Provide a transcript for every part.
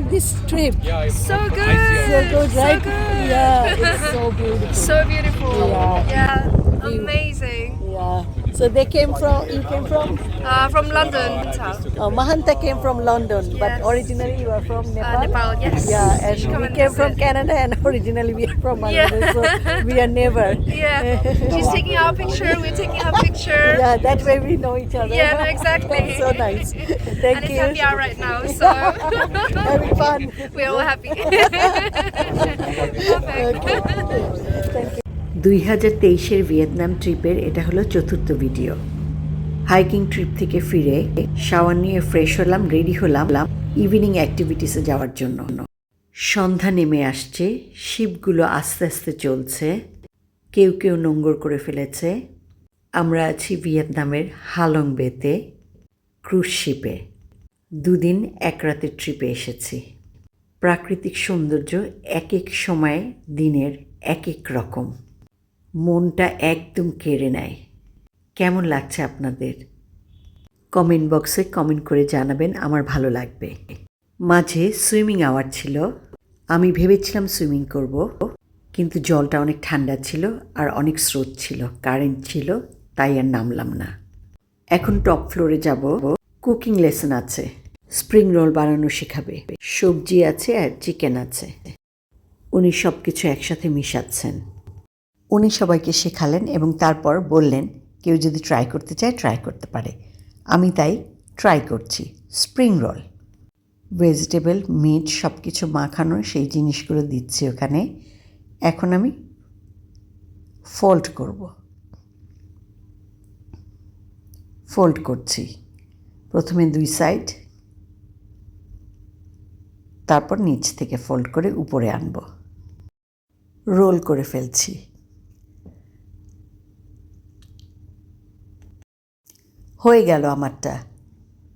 like this trip? So good. So good, right? good. Yeah, it's so beautiful. So beautiful. Yeah. Yeah. Amazing. yeah. So they came from. You came from. Uh, from London. Uh, Mahanta came from London, but originally you are from Nepal. Uh, Nepal, yes. Yeah, and Come we and came from. Canada, and originally we are from Yeah. So we are neighbor. Yeah. She's taking our picture. We're taking her picture. Yeah, that way we know each other. Yeah, no, exactly. so nice. Thank and it's you. happy hour right now, so Having fun. we're all happy. Perfect. দুই হাজার তেইশের Vietnam ট্রিপের এটা হলো চতুর্থ video. Hiking trip থেকে ফিরে shower নিয়ে ফ্রেশ হলাম, রেডি হলাম, ইভিনিং অ্যাক্টিভিটিসে যাওয়ার জন্য। সন্ধ্যা নেমে আসছে, শিপগুলো আস্তে আস্তে চলছে, কেউ কেউ নোঙ্গর করে ফেলেছে। আমরা আছি ভিয়েতনামের হালং বেতে ক্রুজ শিপে। দুদিন এক রাতের ট্রিপে এসেছি। প্রাকৃতিক সৌন্দর্য এক এক সময়ে দিনের এক এক রকম। মনটা একদম কেড়ে নেয়। কেমন লাগছে আপনাদের? কমেন্ট বক্সে কমেন্ট করে জানাবেন, আমার ভালো লাগবে। মাঝে সুইমিং আওয়ার ছিল। আমি ভেবেছিলাম সুইমিং করব, কিন্তু জলটা অনেক ঠান্ডা ছিল আর অনেক স্রোত ছিল, কারেন্ট ছিল, তাই আর নামলাম না। এখন টপ ফ্লোরে যাব। কুকিং লেসন আছে। স্প্রিং রোল বানানো শেখাবে। সবজি আছে আর চিকেন আছে। উনি সব কিছু একসাথে মিশাচ্ছেন। উনি সবাইকে শেখালেন এবং তারপর বললেন, কেউ যদি ট্রাই করতে চায় ট্রাই করতে পারে। আমি তাই ট্রাই করছি স্প্রিং রোল ভেজিটেবল মিট সব কিছু মাখানো, সেই জিনিসগুলো দিচ্ছি ওখানে। এখন আমি ফোল্ড করব। ফোল্ড করছি। প্রথমে দুই সাইড তারপর নিচ থেকে ফোল্ড করে উপরে আনব। রোল করে ফেলছি। হয়ে গেল আমারটা।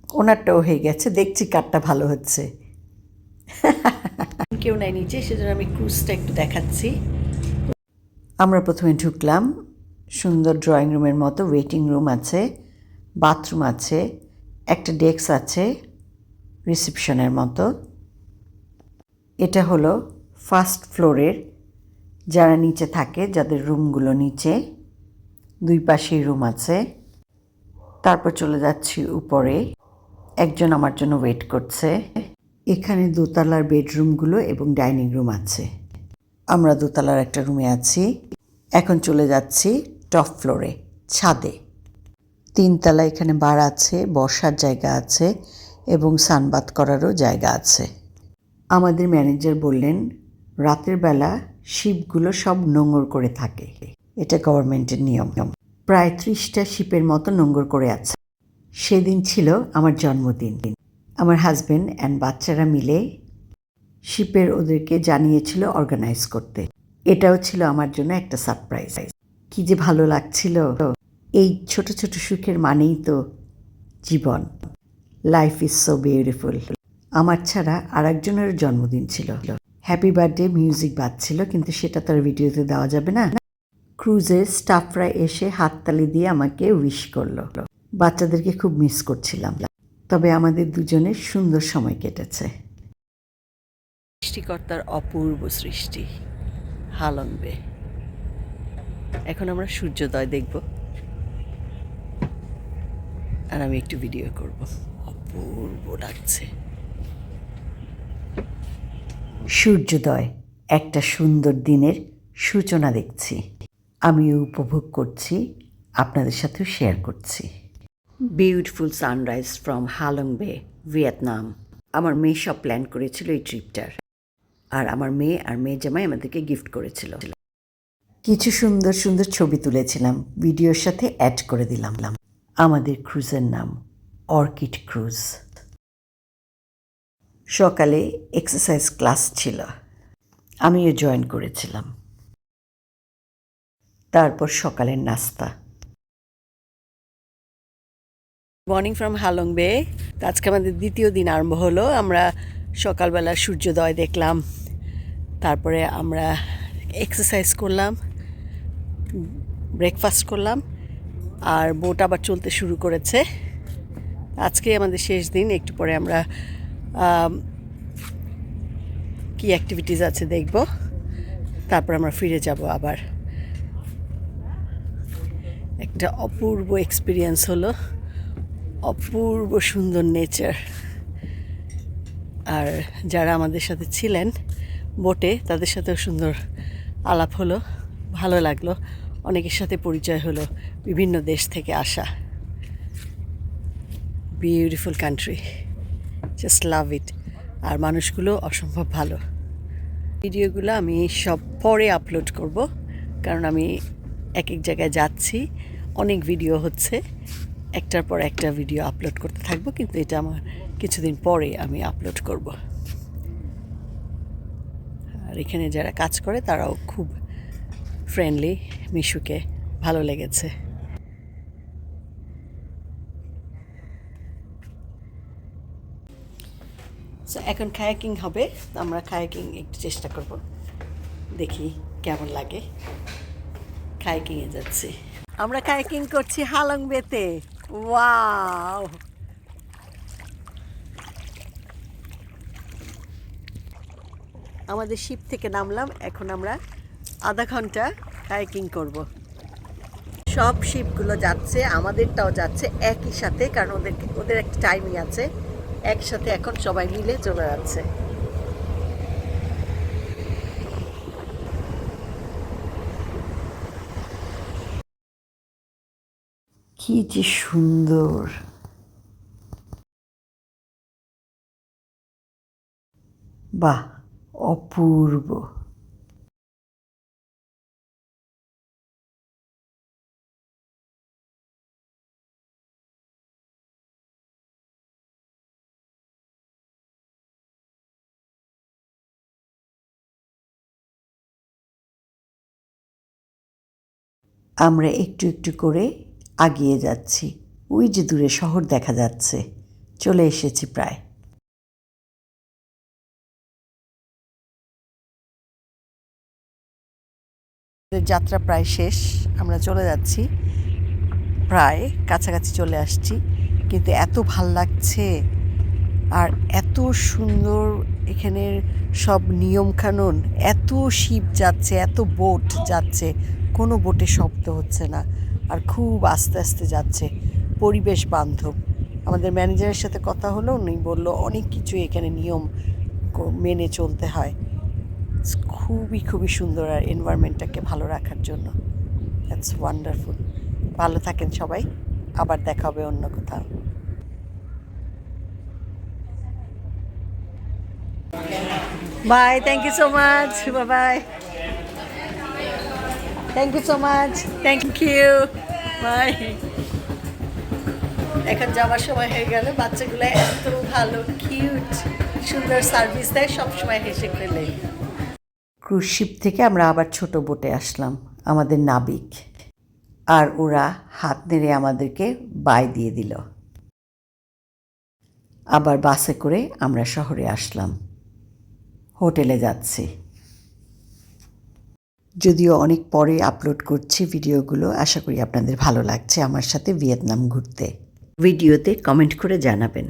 ওনারটাও হয়ে গেছে দেখছি কারটা ভালো হচ্ছে। কেউ নাই নিচে সেজন্য আমি ক্রুজটা একটু দেখাচ্ছি। আমরা প্রথমে ঢুকলাম সুন্দর ড্রয়িং রুমের মতো ওয়েটিং রুম আছে বাথরুম আছে একটা ডেস্ক আছে রিসেপশনের মতো। এটা হলো ফার্স্ট ফ্লোরের যারা নিচে থাকে যাদের রুমগুলো নিচে দুই পাশেই রুম আছে। তারপর চলে যাচ্ছি উপরে। একজন আমার জন্য ওয়েট করছে। এখানে দোতলার বেডরুমগুলো এবং ডাইনিং রুম আছে। আমরা দোতলার একটা রুমে আছি। এখন চলে যাচ্ছি টপ ফ্লোরে ছাদে। তিনতলা এখানে বার আছে, বসার জায়গা আছে এবং সানবাত করারও জায়গা আছে। আমাদের ম্যানেজার বললেন, রাতের বেলা শিপগুলো সব নোঙর করে থাকে। এটা গভর্নমেন্টের নিয়ম। প্রায় ত্রিশটা শিপের মতো নোঙর করে আছে। সেদিন ছিল আমার জন্মদিন। আমার হাজবেন্ড অ্যান্ড বাচ্চারা মিলে শিপের ওদেরকে জানিয়েছিল অর্গানাইজ করতে। এটাও ছিল আমার জন্য একটা সারপ্রাইজ কি যে ভালো লাগছিল। এই ছোট ছোট সুখের মানেই তো জীবন। লাইফ ইজ সো বিউটিফুল আমার ছাড়া আর একজনের জন্মদিন ছিল। হ্যাপি বার্থডে মিউজিক বাজছিল, কিন্তু সেটা তার ভিডিওতে দেওয়া যাবে না। ক্রুজের স্টাফরা এসে হাততালি দিয়ে আমাকে উইশ করল। বাচ্চাদেরকে খুব মিস করছিলাম। তবে আমাদের দুজনের সুন্দর সময় কেটেছে। সৃষ্টিকর্তার অপূর্ব সৃষ্টি হালংবে এখন আমরা সূর্যোদয় দেখব। আর আমি একটু ভিডিও করব। অপূর্ব লাগছে। সূর্যোদয় একটা সুন্দর দিনের সূচনা দেখছি। আমিও উপভোগ করছি আপনাদের সাথেও শেয়ার করছি। Beautiful sunrise from Halong Bay Vietnam আমার মেয়ে সব প্ল্যান করেছিল এই ট্রিপটার আর আমার মেয়ে আর মেয়ে জামাই আমাদেরকে গিফট করেছিল। কিছু সুন্দর সুন্দর ছবি তুলেছিলাম ভিডিওর সাথে অ্যাড করে দিলাম। আমাদের ক্রুজের নাম অর্কিড ক্রুজ সকালে এক্সারসাইজ ক্লাস ছিল। আমিও জয়েন করেছিলাম। তারপর সকালের নাস্তা। মর্নিং ফ্রম হালং বে আজকে আমাদের দ্বিতীয় দিন আরম্ভ হলো। আমরা সকালবেলা সূর্যোদয় দেখলাম। তারপরে আমরা এক্সারসাইজ করলাম ব্রেকফাস্ট করলাম, আর বোট আবার চলতে শুরু করেছে। আজকে আমাদের শেষ দিন, একটু পরে আমরা কি অ্যাক্টিভিটিস আছে দেখব। তারপর আমরা ফিরে যাব আবার। একটা অপূর্ব এক্সপিরিয়েন্স হলো, অপূর্ব সুন্দর নেচার আর যারা আমাদের সাথে ছিলেন বোটে, তাদের সাথেও সুন্দর আলাপ হলো, ভালো লাগল, অনেকের সাথে পরিচয় হলো, বিভিন্ন দেশ থেকে আসা। Beautiful country just love it আর মানুষগুলো অসম্ভব ভালো। ভিডিওগুলো আমি সব পরে আপলোড করব, কারণ আমি এক এক জায়গায় যাচ্ছি। অনেক ভিডিও হচ্ছে। একটার পর একটা ভিডিও আপলোড করতে থাকব, কিন্তু এটা আমার কিছুদিন পরে আমি আপলোড করব। আর এখানে যারা কাজ করে, তারাও খুব ফ্রেন্ডলি মিশুকে, ভালো লেগেছে। এখন খায়াকিং হবে আমরা খায়াকিং একটু চেষ্টা করব। দেখি কেমন লাগে। খায়াকিংয়ে যাচ্ছি। আমরা খায়াকিং করছি হালং বেতে। ওয়াও। আমাদের শিপ থেকে নামলাম, এখন আমরা আধা ঘণ্টা কায়াকিং করব। সব শিপগুলো যাচ্ছে, আমাদেরটাও যাচ্ছে একই সাথে, কারণ ওদের ওদের একটা টাইমিং আছে। একসাথে এখন সবাই মিলে চলে যাচ্ছে। কি যে সুন্দর। বাহ অপূর্ব। আমরা একটু একটু করে আগিয়ে যাচ্ছি। ওই যে দূরে শহর দেখা যাচ্ছে। চলে এসেছি প্রায়। যাত্রা প্রায় শেষ। আমরা চলে যাচ্ছি। প্রায় কাছাকাছি চলে আসছি। কিন্তু এত ভালো লাগছে আর এত সুন্দর এখানের সব নিয়মকানুন। এত শিপ যাচ্ছে, এত বোট যাচ্ছে। কোনো বোটে শব্দ হচ্ছে না। আর খুব আস্তে আস্তে যাচ্ছে পরিবেশ বান্ধব। আমাদের ম্যানেজারের সাথে কথা হলো উনি বলল, অনেক কিছু এখানে নিয়ম মেনে চলতে হয়। খুবই খুবই সুন্দর আর এনভায়রনমেন্টটাকে ভালো রাখার জন্য। দ্যাটস ওয়ান্ডারফুল ভালো থাকেন সবাই। আবার দেখা হবে অন্য কোথাও। Bye thank you so much bye thank you so much thank you bye এখন যাওয়ার সময় হয়ে গেল। বাচ্চাগুলো এত ভালো কিউট সুন্দর সার্ভিস দেয় সবসময় হেসে ফেলে। ক্রুজ শিপ থেকে আমরা আবার ছোট বোটে আসলাম আমাদের নাবিক। আর ওরা হাত নেড়ে আমাদেরকে বাই দিয়ে দিল। আবার বাসে করে আমরা শহরে আসলাম। হোটেলে যাচ্ছি। যদিও অনেক পরে আপলোড করছি ভিডিওগুলো, আশা করি আপনাদের ভালো লাগছে আমার সাথে ভিয়েতনাম ঘুরতে। ভিডিওতে কমেন্ট করে জানাবেন।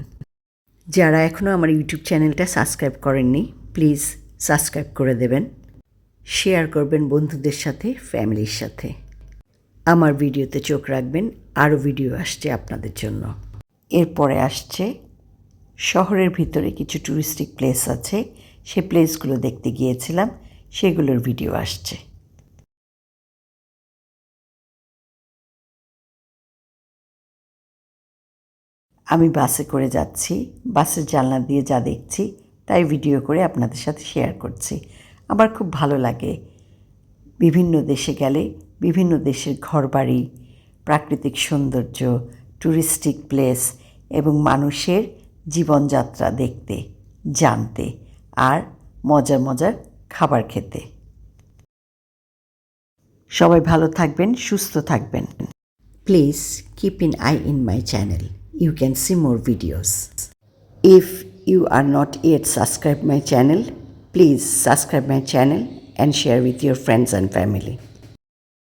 যারা এখনও আমার ইউটিউব চ্যানেলটা সাবস্ক্রাইব করেননি প্লিজ সাবস্ক্রাইব করে দেবেন। শেয়ার করবেন বন্ধুদের সাথে ফ্যামিলির সাথে। আমার ভিডিওতে চোখ রাখবেন, আরও ভিডিও আসছে আপনাদের জন্য। এরপরে আসছে, শহরের ভিতরে কিছু টুরিস্টিক প্লেস আছে, সে প্লেসগুলো দেখতে গিয়েছিলাম, সেগুলোর ভিডিও আসছে। আমি বাসে করে যাচ্ছি, বাসের জানলা দিয়ে যা দেখছি, তাই ভিডিও করে আপনাদের সাথে শেয়ার করছি। আমার খুব ভালো লাগে। বিভিন্ন দেশে গেলে, বিভিন্ন দেশের ঘরবাড়ি, প্রাকৃতিক সৌন্দর্য টুরিস্টিক প্লেস এবং মানুষের জীবনযাত্রা দেখতে, জানতে আর মজার মজার খাবার খেতে। সবাই ভালো থাকবেন, সুস্থ থাকবেন। Please keep in eye in my channel you can see more videos. If you are not yet subscribed my channel, please subscribe my channel and share with your friends and family.